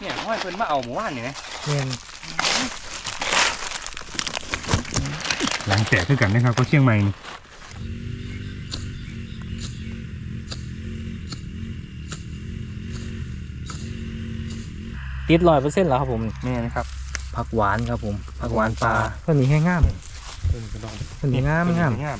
เนี่ยห้อยเพิ่นมาเอาหมู่บ้านนี่นะเนียนหลังแตกคือกันนะครับก็เชียงใหม่นี่ติดร้อยเปอร์เซ็นต์แล้วครับผมแม่นะครับผักหวานครับผมผักหวานปลาผักหวานปลาเพิ่นนี่แห้งงามเพิ่นกระดองเพิ่นนี่งามงามงาม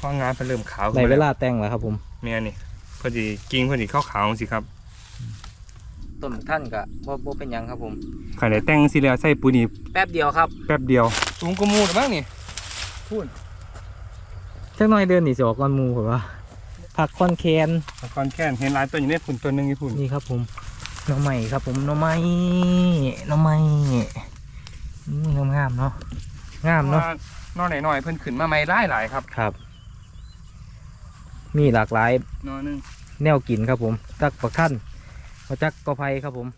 พองานเพิ่นเริ่มขาวในเวลาแต่งแล้วครับผมแม่นี่พอดีกิ่งพอดีขาวๆสิครับ ต้นท่านก็บ่บ่เป็นหยังครับผมใครได้แต่งสิแล้วใส่ปุ๋ยนี่แป๊บเดียวครับแป๊บเดียวสูงกว่าหมูหรือบ้างนี่จักหน่อยเดินนี่สิออกก่อนหมู่ผมว่าผักคอนแคนตะกอนแค่นเห็นหลายตัวอยู่ในฝุ่นตัวหนึงอยู่ฝุ่นนี่ครับผมหน่อไม้ครับผมหน่อไม้หน่อไม้อืมงามๆเนาะงามเนาะว่นอนหน่อยๆเพิ่นขึ้นมาใหม่หลายหลายๆครับครับ มีหลากหลายนอนหนึงแนวกินครับผมจักปักท่าน มาจักกอไผ่ครับผม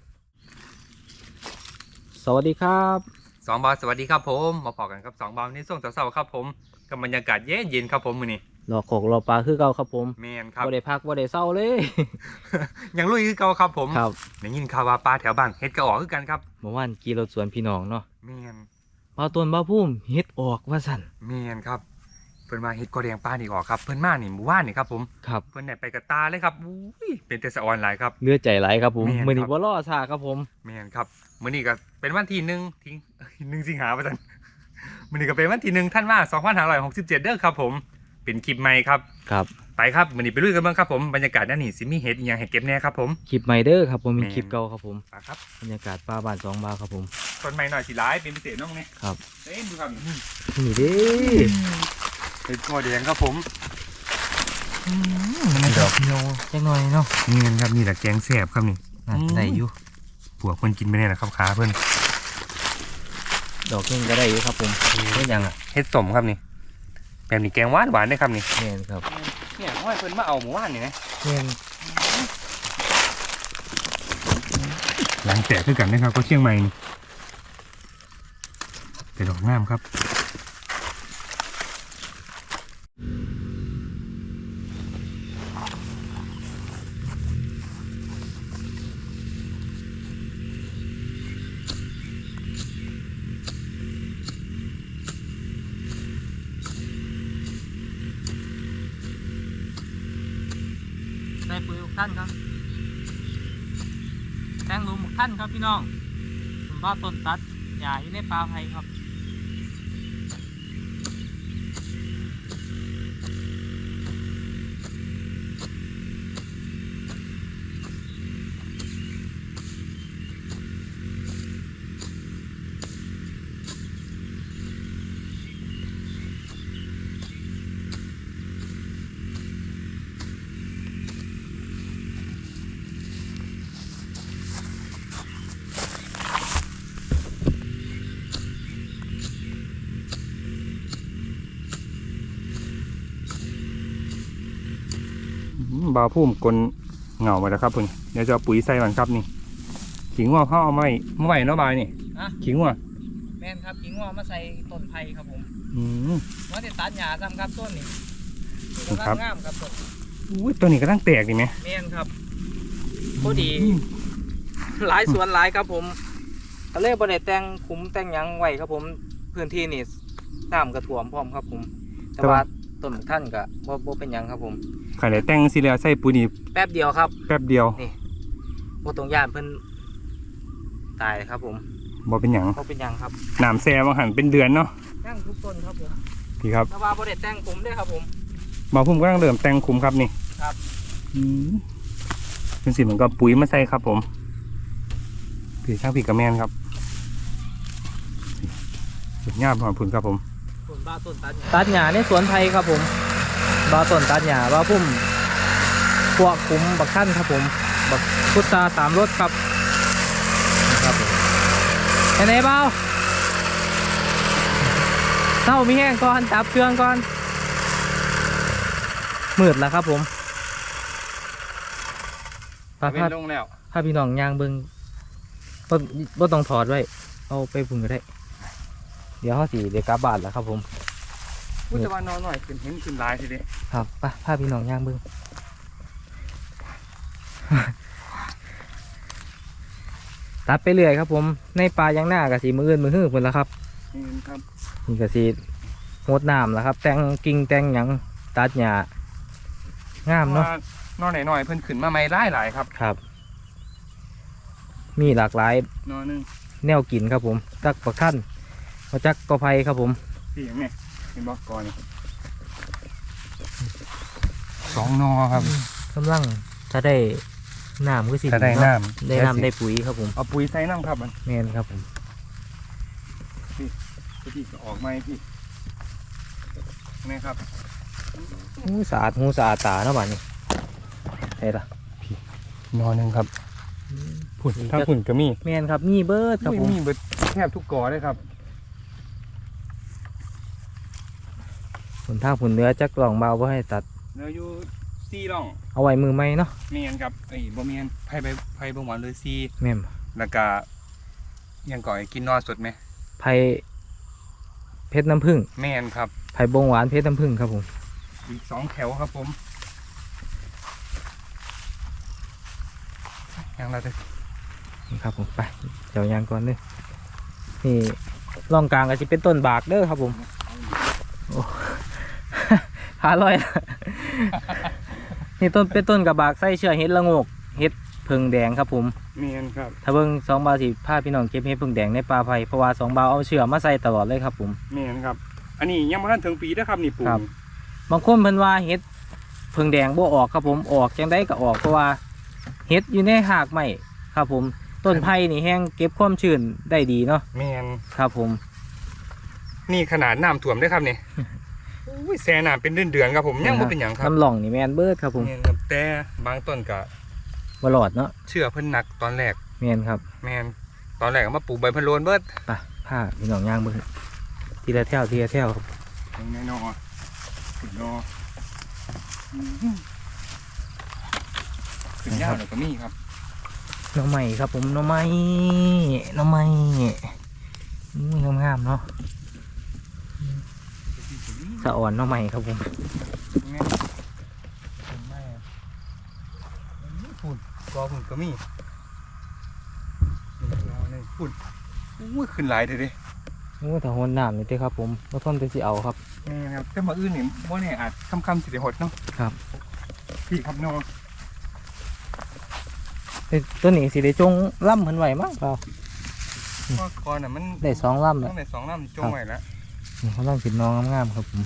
สวัสดีครับสองบาทสวัสดีครับผมมาพอกันครับสองบาทในช่วงเช้าๆครับผมกับบรรยากาศเย็นๆครับผมมื้อนี้รอโขกรอปลาคือเก่าครับผมแมนครับบ่ได้พักบ่ได้เศร้าเลย ยังลุยคือเก่าครับผมครับได้ยินข่าวว่าปลาแถวบ้านเฮ็ดกระออกคือกันครับเมื่อวานกี่รถสวนพี่น้องเนาะแมนปลาต้นปลาพุ่มเฮ็ดออกว่าสั่นแมนครับ เพิ่นมาเฮ็ดกอแดงปลานี่ออกครับเพิ่นมานี่หมู่บ้านนี่ครับผมครับเพิ่นได้ไปกับตาเลยครับอุ้ยเป็นแต่สะออนหลายครับเลือดใจไหลายครับผมแม่นครับ มื้อนี้บ่รอซ่าครับผมแมนครับมื้อนี้ก็เป็นวันที่หนึ่งทิ้งหนึ่งสิงหาคมมื้อนี้ก็เป็นวันที่หนึ่งท่านว่า2567เด้อครับ ผมเป็นคลิปใหม่ครับครับไปครับมื้อนี้ไปลุยกันเบ้างครับผมบรรยากาศด้านนี้สิมีเฮ็ดอีหยังให้เก็บแน่ครับผมคลิปใหม่เด้อครับผมมีแม่นคลิปเก่าครับผมไปครับบรรยากาศปลาบ้านสองบาครับผม ต้นใหม่หน่อยสิร้ายเป็นพิเศษน้องนี่ครับ เอ้ยดูครับนี่เด้ เป็นกอแดงครับผมดอกเดียวจักหน่อยเนาะนี่ครับนี่แหละแกงแซ่บครับนี่อะอืมได้อยู่ผัวคนกินไปเนี่ยแหละครับขาเพิ่นดอกนึงก็ได้อยู่ครับผมเฮ็ดหยังอะเฮ็ดสมครับนี่แบบนี้แกงหวานหวานได้ครับนี่แม่นครับเนี่ยห้อยเพิ่นมาเอาหมู่บ้านนี่นะแม่นหลังแตกคือกันนะครับก็เชียงใหม่นี่เป็นดอกงามครับ ได้ปุ๋ยหกท่านครับแตงรูมหกท่านครับพี่น้องผมว่าต้นตัดหญ้าอยู่ในป่าไผ่ครับ บาวพุ่มกลนเหงามาแล้วครับเพิ่นเดี๋ยวจะเอาปุ๋ยใส่ก่อนครับนี่ ขิงว่าเขาเอาไม้เมื่อไหร่เนาะบายนี่อะขิงว่าแม่นครับกิงว่ามาใส่ต้นไผ่ครับผมอืม ว่าจะตัดหญ้าซ้ำครับต้นนี่นี่กำลัครับ งงามครับต้นอุ้ยตัวนี้ก็ตั้งแตกดีไหมแม่นครับพอดีหลายสวนหลายครับผมก็เลยบ่ได้แต่งขุมแต่งหยังไว้ครับผม พื้นที่นี่น้ำกระถ่วมพร้อมครับผม แต่ว่า ต้นท่านก็บ่บ่เป็นหยังครับผมใครได้แต่งสิแล้วใส่ปุ๋ยนี่แป๊บเดียวครับแป๊บเดียวบ่ตรงย่านเพิ่นตายครับผมบ่เป็นหยังบ่เป็นหยังครับน้ำแซ่บางหันเป็นเดือนเนาะย่างทุกต้นครับผมพี่ครับแต่ว่าบ่ได้แต่งผมเด้อครับผมบาวพุ่มก็ต้องเริ่มแต่งคุมครับนี่ครับอืมเป็นสิเหมือนกับปุ๋ยมาใส่ครับผมพี่ช่างพี่กระแมนครับสุดยอดพอผุนครับผมต้น บ้าต้นตัดหญ้าตัดหญ้าในสวนไทยครับผมบ้าต้นตัดหญ้าบ้าพุ่มพวกขุมบักขั้นครับผมบักพุทราสามรสครับนี่ครับผมไปไหนเบ้าเต้ามีแห้งก่อนจับเครื่องก่อนมืดแล้วครับผมพาเว้พานลงแล้วพาพี่น้องย่างเบิงบ่บ่ต้องถอดไว้ เอาไปพุ่งก็ได้ เดี๋ยวเขาสีเดี๋ยวกลับบ้านแล้วครับผม พูดจะว่านอนหน่อยขึ้นเห็นขึ้นลายทีเดียวครับไปพาพี่น้องย่างเบิงตัดไปเรื่อยครับ ผมในป่ายางหน้ากับสีมืออื่นมือหื้อพุ่นละครับนี่ครับนี่ก็สีงดน้ำแล้วครับ แต่งกิ่งแต่งหยังตัดหญ้างามเนาะว่นอนหน่อยๆเพิ่นขึ้นมาใหม่หลายๆครับครับ มีหลากหลายนอนหนึงแนวกินครับผมจักปักท่านมาจักกอไผ่ครับผมพี่อย่างเนี้ย เห็นบอกก่อนนี่สองนอครับ กำลังจะได้น้ำก็สิถ้าได้เนาะน้ำได้น้ำได้ปุ๋ยครับผมเอาปุ๋ยใส่น้ำครับมันแมนครับผมพี่ก็ออกมาให้พี่นี่ครับหูสะอาดหูสะอาดตาเนาะบ้านนี้ใช่ละนอนหนึ่งครับผุ่นถ้าผุ่นก็มีแมนครับมีเบิร์ดครับอุ้ยผมมีเบิดแทบทุกกอเลยครับ ผลทางผลเนื้อจักกล่องเบาไ่ให้ตัดแล้วอยู่ซีร่องเอาไว้มือไหมเนาะเมียนครับไอ้ยบ่เมียนไผ่ใบไผ่บ่หวานเลยซีแม่มแล้วก็ยังก่อยกินนอนสดไหมไผ่เพชรน้ำผึ้งแม่นครับ ไผ่บงหวานเพชรน้ำผึ้งครับผมอีกสองแถวครับผมยังเราจะนี่ครับผมไปเดี๋ยวยางก่อนเลยนี่ร่องกลางก็จะเป็นต้นบากเด้อครับผม หาลอย นี่ต้นเป็นต้นกระบากไส้เชื่อเห็ดละโงกเห็ดเพิงแดงครับผม เมียนครับถ้าเบิ่งสองบาวสิพาพี่น้องเก็บเห็ดเพิงแดงในป่าไผ่เพราะว่าสองบาวเอาเชือกมาใส่ตลอดเลยครับผม เมียนครับ อันนี้ยังไม่ทันถึงปีนะครับนี่ปลูกครับ บางคนเพิ่นว่าเห็ดเพิงแดงบ่ออกครับผมออกจังได้ก็ออกเพราะว่าเห็ดอยู่ในหากไม้ครับผม ต้นไผ่นี่แห้งเก็บความชื้นได้ดีเนาะเมียนครับผม นี่ขนาดน้ำท่วมด้วยครับนี่ อุ้ยแซ่น้ำเป็นเดือนๆครับผมยังบ่เป็นหยังครับน้ำหล่องนี่แมนเบิร์ดครับผมเมียนครับแต่บางต้นก็บลอดเนาะเชื่อเพิ่นหนักตอนแรกแมนครับแมนตอนแรกก็มาปลูกใบพะโลนเบิดไปผ้าพี่น้องย่างเบิร์ดทีละแถวทีละแถวครับยังแน่นอนขึ้นนอขึ้นยาวเดี๋ยวก็มีครับหน้องใหม่ครับผมหน้องใหม่หน้องใหม่อุ้ยงามๆเนาะ สะอ่อนหน้องใหม่ครับผมแม่แม่ฝุ่นกอฝุ่นก็มีนี่ฝุ่นอุ้ยขึ้นหลายเถอะดิโอ้แต่หนน้ำนี่เด้อครับผมก็ต้นจะสิเอาครับแม่ครับแต่มาอื่นนี่บ่แน่อาจคำคำๆสิเดหดเนาะครับพี่ครับน้องแต่ตัวนี้สิได้จงล่ำเพิ่นไหวมั้งเปล่าเพราะก่อนน่ะมันได้สองล่ำต้แล้อวงได้สองลำจงไว้แล้วนี่ เขาต้องกินน้องงามๆครับผม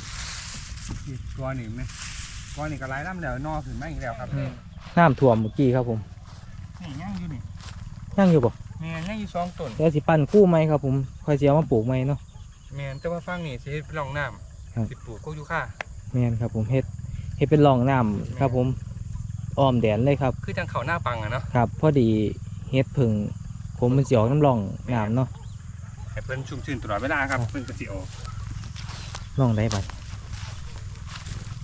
พี่ก่อนนี่ไหมก่อนนี่ก็หลายลำแล้วนอขึ้นมาอีกแล้วครับน้ำท่วมเมื่อกี้ครับผมนี่ย่างอยู่นี่ยังอยู่บ่แม่ย่างอยู่สองต้นเดี๋ยวสิปั้นคู่ไหมครับผมค่อยสิเอามาปลูกไหมเนาะแมนแต่ว่าฟังนี่สิเฮ็ดเป็นร่องน้ครับำสิปลูกก็อยู่ค่าแม่นครับผมเฮ็ดเฮ็ดเป็นร่องน้ำครับผมอ้อมแดนเลยครับ คือจังเขาหน้าปังอะเนาะครับพอดีเฮ็ดผึ่งผมมันสิออกน้ำร่องน้ำเนาะให้เพิ่นชุ่มชื่นตลอดเวลาครับครับเพิ่นก็สิออก ร่องได้บัด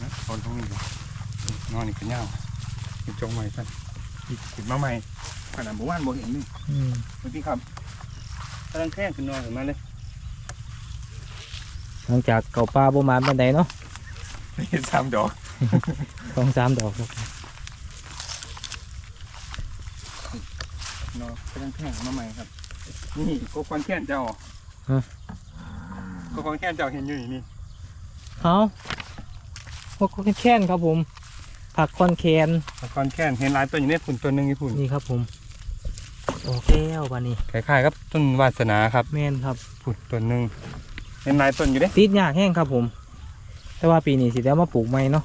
นะตอนตรงนี้เลยนอนนี่เป็นยาวเห็นจงใหม่ท่านอีกขึ้นมาใหม่ขนาดเมื่อวานบ่เห็นนี่อืมเมื่อกี้ครับกำลังแข้งขึ้นนอนขึ้นมาเลยหลังจากเก่าปลาบ่มาปานใดเนาะเห็นสามดอกสองสามดอกครับนอนกำลังแข้งมาใหม่ครับ นี่โกคอนแค้นเจ้าโกคอนแค้นเจ้าเห็นอยู่นี่นี่ เอาพวกแค้นครับผม ผักคอนแคนโกคอนแค้นเห็นหลายตัวอยู่ในผุนตัวหนึ่งในผุนนี่ครับผมโอแก้วบานี่คล้ายๆครับต้นวาสนาครับแม่นครับผุนตัวหนึ่งเห็นหลายต้นอยู่เด้ติดยากแห้งครับผม แต่ว่าปีนี้สิได้มาปลูกใหม่เนาะ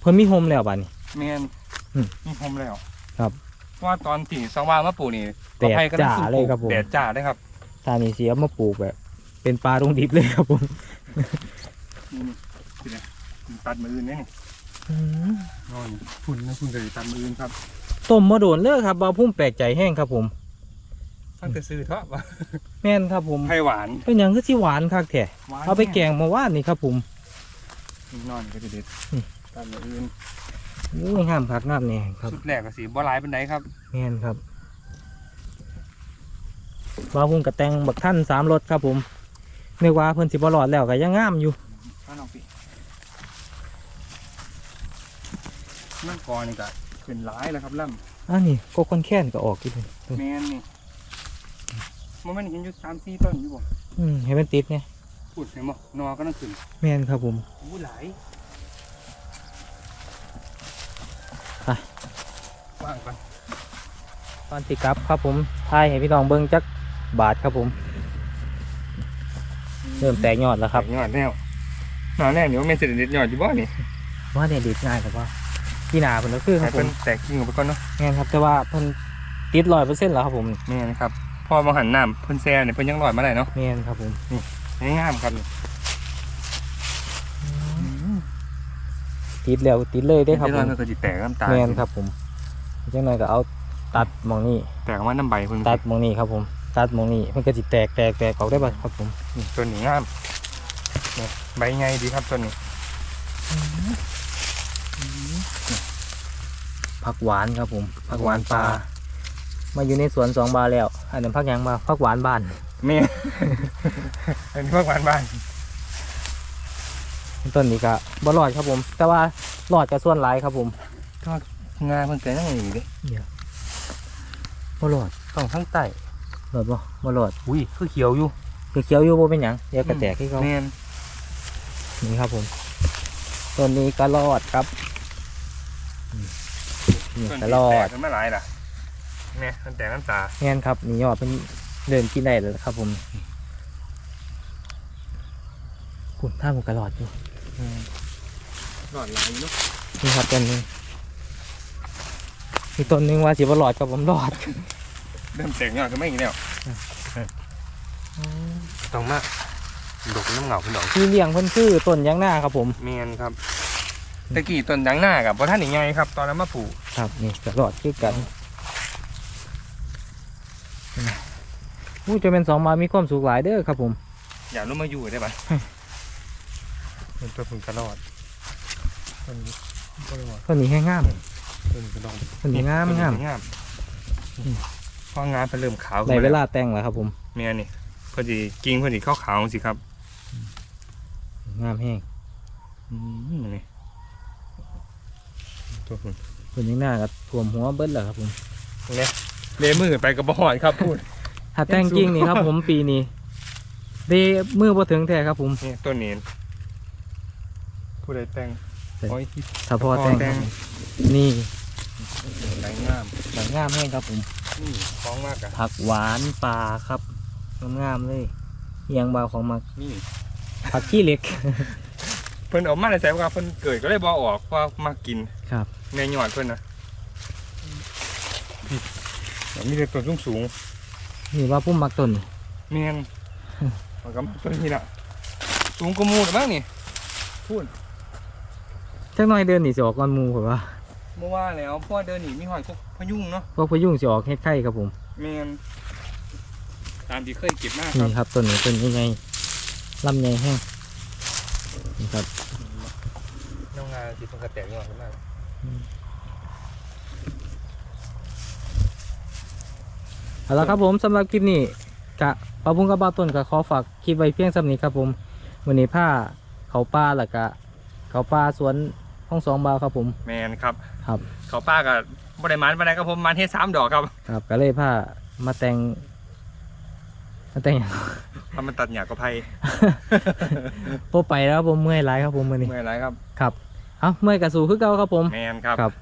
เพิ่นมีโฮมแล้วบานี่แมนอืมมีพรมแล้วครับเพราะว่าตอนที่สองวามาปลูกนี่แดดปลอภัยก็จ้าสู้เลยครับผม แดดจ้าเลยครับ ตานี่สิเอามาปลูกแบบ เป็นปลาลงดิบเลยครับผม นี่นี่นี่ตัดมืออื่นเนี่ยนี่อืมนอนฝุ่นนะฝุ่นเลยตัดมืออื่นครับต้มมาโดนเลยครับบาพุ่มแปลกใจแห้งครับผม ตั้งแต่ซื้อเถอะวะแม่นครับผม ไผ่หวานเป็นหยังคือสิหวานคักแท้หวานเอาไปแกงมาว่านนี่ครับผม นี่นอนก็จะเด็ดอืม ตัดมืออื่นอู้ยงามคักงามแน่ครับชุดแรกก็สีบัวลายเป็นไดครับแม่นครับบาพุ่มกระแตงบักท่านสามรสครับผมนึกว่าเพิ่นสิบ่รอดแล้วก็ยังงามอยู่ ข้าวน้องปี นั่งกอนี่ก็ขึ้นหลายแล้วครับล่อันนี้ก็คอนแค้นก็ออกอยู่นี่ำแมนนี่มันไม่เห็นอยู่สามสี่ต้นอยู่บ่อืมให้มันติดเนี่ยพูดเห็นบ่นอก็นั่งขึ้นแม่นครับผมอู้หลายไปว่างก่อนตอนติกลับครับผมทายให้พี่น้องเบิ่งจักบาทครับผม เริ่มแตกยอดแล้วครับแตกยอดแล้วหนอนแน่เดี๋ยวแม่นสิเด็ดยอดอยู่บ่นี่ว่าเนี่ยดีดง่ายครับว่า พี่นาเพิ่นก็คือคให้รับผเพิ่มนแตกกิ่งออกไปก่อนเนาะแม่นครับ แต่ว่าเพิ่นติดร้อยเปอร์เซ็นต์แล้วครับผมแม่นครับพอมาหันน้ำเพิ่นแซ่เนี่ยเพิ่นยังลอยมาได้เนาะแม่นครับผมงามครับนี่ติดแล้วติดเลยได้อครับที่ผลอยมมันก็สิแตกน้ำตาแม่นครับผมจังหน่อยก็เอาตัดหมองนี้แตกออกมาน้ำใบเพิ่นตัดหมองนี้ครับผม ตัดหมองนี้มันก็สิแตกแตกแตกออกได้บ่ครับผมนี่ต้นนี้งามนี่ใบใหญ่ดีครับต้นนี้ ผักหวานครับผมผักหวานปลามาอยู่ในสวนสองบาทแล้ว อันนั้นผักหยังมาผักหวานบ้านแม่อันนี้พวกบ้านบ้านต้นนี้ก็บ่รอดครับผม แต่ว่ารอดกับส่วนหลายครับผมงานเพิ่นแตกยังไงอยู่ดิบ่รอดต้องทั้งใต้รอดบ่บ่รอดอุ้ยคือเขียวอยู่เขียวๆอยู่บ่เป็นหยังเดี๋ยวก็แตกให้เขาแม่นนี่ครับผมต้นนี้ก็รอดครับอืม นี่ต้นก็ที่รอแตดกขึ้นมาหลายล่ะแม่มันแตกน้ำตาแม่นครับนี่ยอดเป็นเดินกินได้เลยครับผมคุณท่ามันก็รอดอยู่หลอดหลายอยู่เนาะนี่ครับต้นหนึงมีต้นหนึงว่าสิบ่รอดกับผมรอดเริ่มแตกยอดก็ไม่อีกแล้วต้องมาดกน้ำเหงาเพิ่นดอกที่เลี้ยงเพิ่นคือต้นยางหน้าครับผมแม่นครับ ตะกี้ต้นดังหน้ากับบ่ท่านอีกไงครับ ตอนนั้นมาปลูกครับนี่ก็รอดคือกันอู้จะเป็นสองมามีความสุขหลายเด้อครับผม อยากรู้มาอยู่ได้ปะเป็นตัวผึ่งกระรอดต้นนี้ต้นนี้ต้นนี้แห้งงามต้นกระดองต้นนี้งามงามงามพองานเพิ่นเริ่มขาวในเวลาแต่งแล้วครับผมเมียนี่พอดีกิ่งพอดีขาวขาวๆสิครับ งามแห้งอืมนี่ ตัวผึ่งต้นยางหน้าก็ท่วมหัวเบิ้ลแล้วครับผมเนี่ยเลมือไปกับบหอดครับพูดถ้าแต่งจริงนี่ครับ ผมปีนี้เดมือบ่ถึงแท้ครับ ผมนี่ต้นนี้ผู้ใดแต่งแต่โอ้ยถ้าพอพอแต่งแต่งนี่แรงงามสวยงามแห้งครับผมนี่คล้องมากอะผักหวานปลาครับงามๆเลยเอียงเบาของมักนี่ผักขี้เหล็ก เพิ่นออกมาในแสงว่าเพิ่นเกิดก็เลยบอออกว่ามากินครับ แม่หยอดเพิ่นนะนี่มีแต่ต้นสูงสูงนี่ว่าพุ่มมักต้นๆเมียนมันก็มาต้นนี้ละสูงกว่าหมูหรือบ้างนี่พูดจักหน่อยเดินนี่สิออกก่อนหมูผมว่าเมื่อว่าแล้วพ่อเดินหนีมีหอยพวกพยุงเนาะพวกพยุงสิออกเฮ็ดไข่ครับผมเมียนตามที่เคยเก็บมากครันี่บครับต้นนี้ต้นใหญ่ๆลำใหญ่แห้งนี่ครับน้องงานที่เพิ่นกระแตกหยอดขึ้นมา เอาละครับผมสำหรับคลิปนี้กะปะพุงกับบ้าวต้นก็ขอฝากคลิปไว้เพียงสำนี้ครับผมวันนี้ผ้าเขาป้าแล้วก็เขาป้าสวนห้องสองบาวครับผมแมนครับ ครับเขาป้ากับบริมันบริครับผมมันเฮ็ดสามดอกครับ ครับก็เลยผ้ามาแต่งมาแต่งหยังทำมันตัดหยากับไผ่โปไปแล้วครับผมเมื่อยหลายครับผมมื่อนี้เมื่อไรครับครับ เอาเมื่อยกับสู่คือเก่าครับผม แมนครับครับ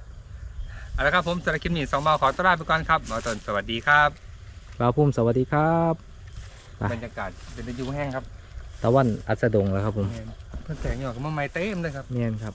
เอาละครับผมสำหรับคลิปนี้สองบาขอต้อนรับไปก่อนครับหมอต้นสวัสดีครับบ่าวพุ่มสวัสดีครับไป บรรยากาศเป็นตะยูแห้งครับตะวันอัสดงแล้วครับผมแม่นเพื่อนแตกหยอดกับมะไม้เต็มเลยครับ เนียนครับ